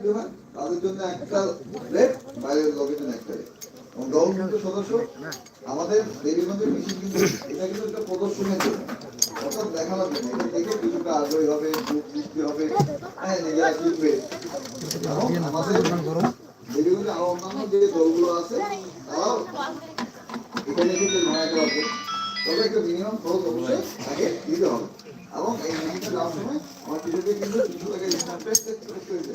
তাদের জন্য একটা রেট, বাইরের লোকের জন্য একটা রেট। এবং দল সদস্য, আমাদের দেবীগঞ্জের মিছিল কিন্তু এটা কিন্তু একটা প্রদর্শনের জন্য। অর্থাৎ দেখানোর জন্য দেখে কিছুটা আগ্রহী হবে বুক বৃষ্টি হবে হ্যাঁ নিজেরা কিনবে এবং আমাদের দেবীগঞ্জে আরও অন্যান্য যে দলগুলো আছে, তারাও এখানে কিন্তু ঘোরাতে পারবে তবে একটা মিনিমাম খরচ অবশ্যই আগে দিতে হবে। এবং এই মিটিংটা যাওয়ার সময় আমার কিছুতে কিন্তু তিনশো টাকা করতে হয়েছে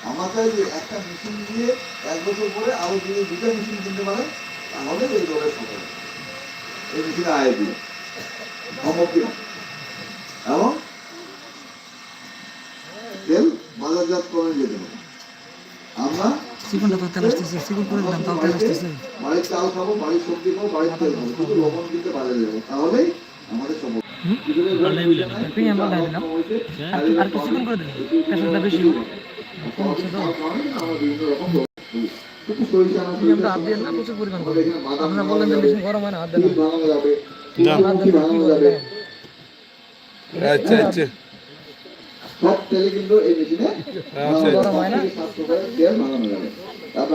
যে একটা মেশিন দিয়ে এক বছর পরে আরও যদি দুটা মেশিন কিনতে পারেন তাহলে এই দলের সফল এই মেশিনে আয় দিয়ে। সম্ভব কিনা এবং তেল বাজারজাত করে যেতে হবে আমরা বাড়ির চাল খাব বাড়ির সবজি খাব বাড়ির তেল খাব কিন্তু লবণ কিনতে বাজারে যাব তাহলেই আমাদের সম্ভব আর চিকন করে বেশি আচ্ছা আচ্ছা। সব কিন্তু এই মেশিনে আচ্ছা।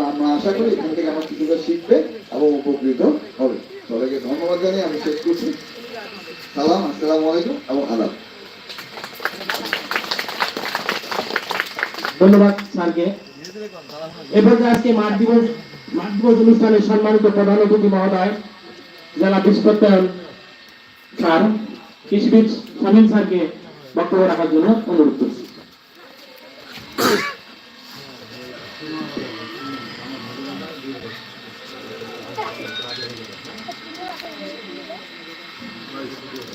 আমরা আশা করি এখান থেকে আমার কিছুটা শিখবে এবং উপকৃত হবে সবাইকে ধন্যবাদ জানিয়ে আমি শেষ করছি সালাম আসসালামু আলাইকুম এবং আদাব ধন্যবাদ স্যারকে। এবার আজকে মাঠ দিবস মাঠ দিবস অনুষ্ঠানে সম্মানিত প্রধান অতিথি মহোদয়, জেলা বিস্কত্তায়ন স্যার, কৃষিবিদ শামীম স্যারকে বক্তব্য রাখার জন্য অনুরোধ করছি। আমার তেল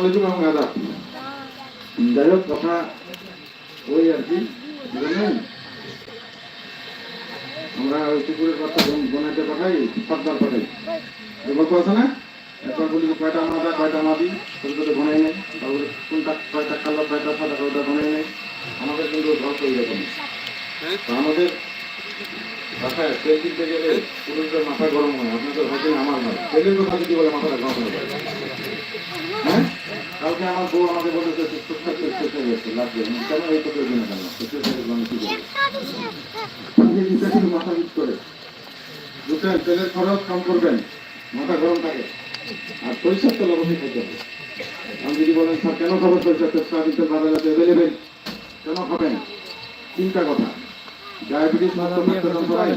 আসসালামাইকুম এবং আদাব যাই হোক, কথা ওই আর কি আমরা ওই পুকুরের কথা বনাইতে পাঠাই সর্দার পাঠাই। গল্প আছে না? একবার বলি কয়টা মাদা কয়টা মাদি ছোট ঘনাই নেই, তারপরে কোনটা কয়টা কালো কয়টা সাদা, কয়টা ঘনাই নেই, আমাদের কিন্তু গল্প এরকম তো আমাদের বাসায় তেল কিনতে গেলে পুরুষদের মাথা গরম হয়, আপনাদের হয়তো আমার হয় তেলের কথা যদি বলে, মাথাটা গরম হয়ে যায়। হ্যাঁ কালকে আমার বউ আমাকে টুকটাক গেছে লাগবে কেন এই আমি কি মাথা হিট করে বুঝছেন তেলের খরচ কম করবেন মাথা গরম থাকে। আর পরিষ্কার তেল অবশ্যই খেতে হবে। আমি যদি বলেন স্যার কেন খাবার পরিষ্কার তেল? সয়াবিন তেল বাজারে অ্যাভেলেবেল কেন খাবেন? তিনটা কথা। ডায়াবেটিস সবাই।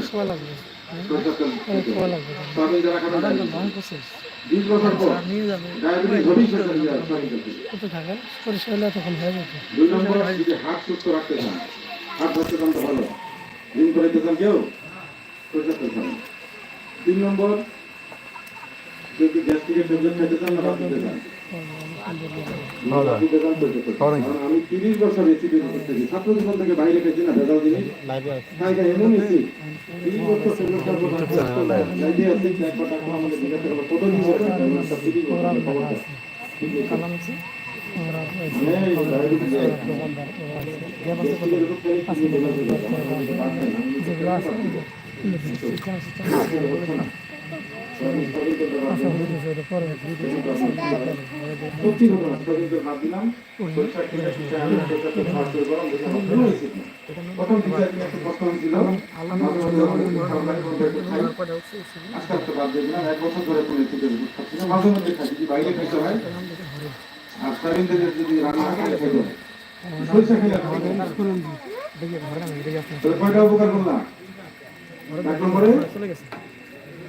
তিন নম্বর যদি গ্যাস্ট্রিকের টেবলেট খেতে চান না ভাত খেতে চান। আমি তিরিশ বছর রেসিপি করতেছি। ছাত্র জীবন থেকে বাইরে খেয়েছি না ভেজাল জিনিস। এমন এসি। তিরিশ বছর যেগুলো আছে যদি রান্না হয়। সরিষা খেলে উপকার করলাম এক নম্বরে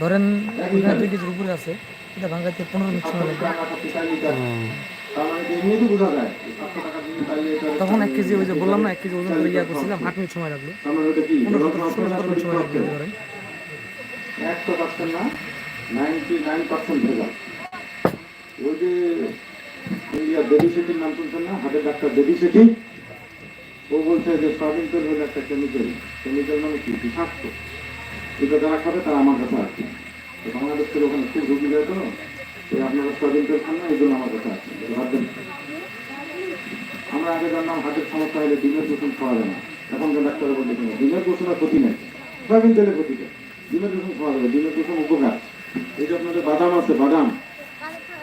ধরেন উপরে আছে, এটা ভাঙাইতে পনেরো মিনিট সময় লাগবে। তখন এক কেজি ওই যে বললাম না, এক কেজি ওজন ইয়া করছিলাম, আট মিনিট সময় লাগল। সময় লাগবে ধরেন ওই যে ইন্ডিয়া দেবী শেঠির নাম শুনছেন না হাটের ডাক্তার দেবী শেঠি ও বলছে যে সয়াবিন তেল হলো একটা কেমিক্যাল কেমিক্যাল মানে কি? বিষাক্ত। এটা যারা খাবে তারা আমার কাছে আসবে তো বাংলাদেশ থেকে ওখানে খুব ঢুকি যায় তো আপনারা সয়াবিন তেল খান না, এই জন্য আমার কাছে আসছে ভাববেন আমরা আগে জানলাম হাতের সমস্যা হলে ডিমের কুসুম খাওয়া যায় না। এখন যে ডাক্তার বলতে কেন, ডিমের কুসুমের ক্ষতি নেই। সয়াবিন তেলের ক্ষতি নেই। ডিমের কুসুম খাওয়া যাবে, ডিমের কুসুম উপকার। এই যে আপনাদের বাদাম আছে, বাদাম।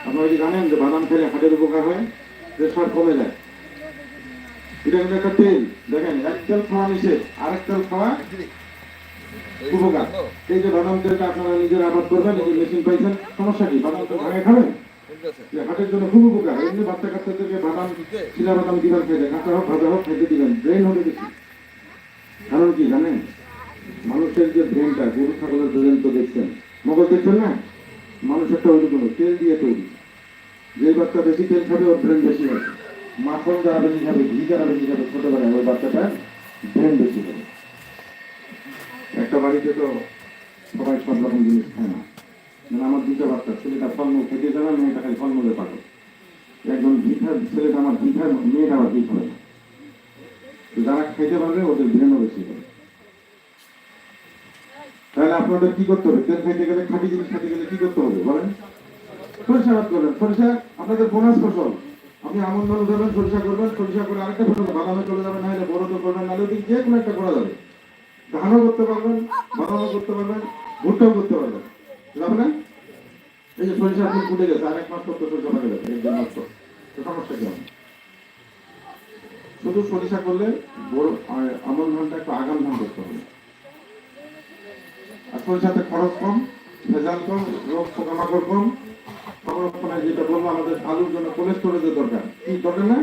আপনারা কি জানেন যে বাদাম খেলে হাটের উপকার হয়? প্রেশার কমে যায়। একটা তেল। দেখেন, এক তেল খাওয়া নিষেধ, আরেক তেল খাওয়া উপকার। এই যে বাদাম তেলটা আপনারা নিজের আবাদ করবেন, এই মেশিন পাইছেন, সমস্যা কি? বাদাম তেল ভাঙে খাবেন? হাটের জন্য খুব উপকার। এমনি বাচ্চা কাচ্চাদেরকে বাদাম চিনা বাদাম খেতে কাঁচা হোক, ভাজা হোক, খেতে দিবেন। ব্রেন হবে বেশি কারণ কি জানেন? মানুষের যে ব্রেনটা গরু, ছাগলের ব্রেন তো দেখছেন। মগজ দেখছেন না? মানুষেরটা ওইরকম তেল দিয়ে তৈরি। যে বাচ্চা বেশি তেল খাবে, ওর ব্রেন বেশি হবে। মাখন যারা বেশি খাবে, ঘি যারা বেশি খাবে, ছোটবেলায় ওই বাচ্চাটা ব্রেন বেশি হবে। একটা বাড়িতে তো সবাই সব রকম জিনিস খায় না। মানে আমার দুটো বাচ্চা, ছেলেটা ফলমূল খেতে যাবে মেয়েটা খালি ফলমূলে পাবে একজন ভিখার ছেলেটা আমার ভিখার মেয়েটা আবার ভিখ হবে তো যারা খাইতে পারবে, ওদের ব্রেনও বেশি হবে। তাহলে আপনাদের কি করতে হবে? তেল খাইতে গেলে খাঁটি জিনিস খাইতে গেলে কি করতে হবে? বলেন। সরিষা বাদ করবেন সরিষা আপনাদের বোনাস ফসল। আপনি আমন ধান উঠাবেন সরিষা করবেন, সরিষা করে আরেকটা ফসল বাদামে চলে যাবেন না বড় তো করবেন নাহলে যে কোনো একটা করা যাবে। ধানও করতে পারবেন, বাদামও করতে পারবেন, ভুট্টাও করতে পারবেন। যাবে না? এই যে সরিষা ফুল ফুটে গেছে আরেক মাস করতে সরিষা লাগে যাবে, এক মাস তো তো সমস্যা কি শুধু সরিষা করলে বড় আমন ধানটা একটু আগাম ধান করতে হবে। আর সরিষাতে খরচ কম, ভেজাল কম, রোগ পোকামাকড় কম সংরক্ষণে যেটা বলব আমাদের আলুর জন্য কোলেস্টোরেজের দরকার কি দরকার না?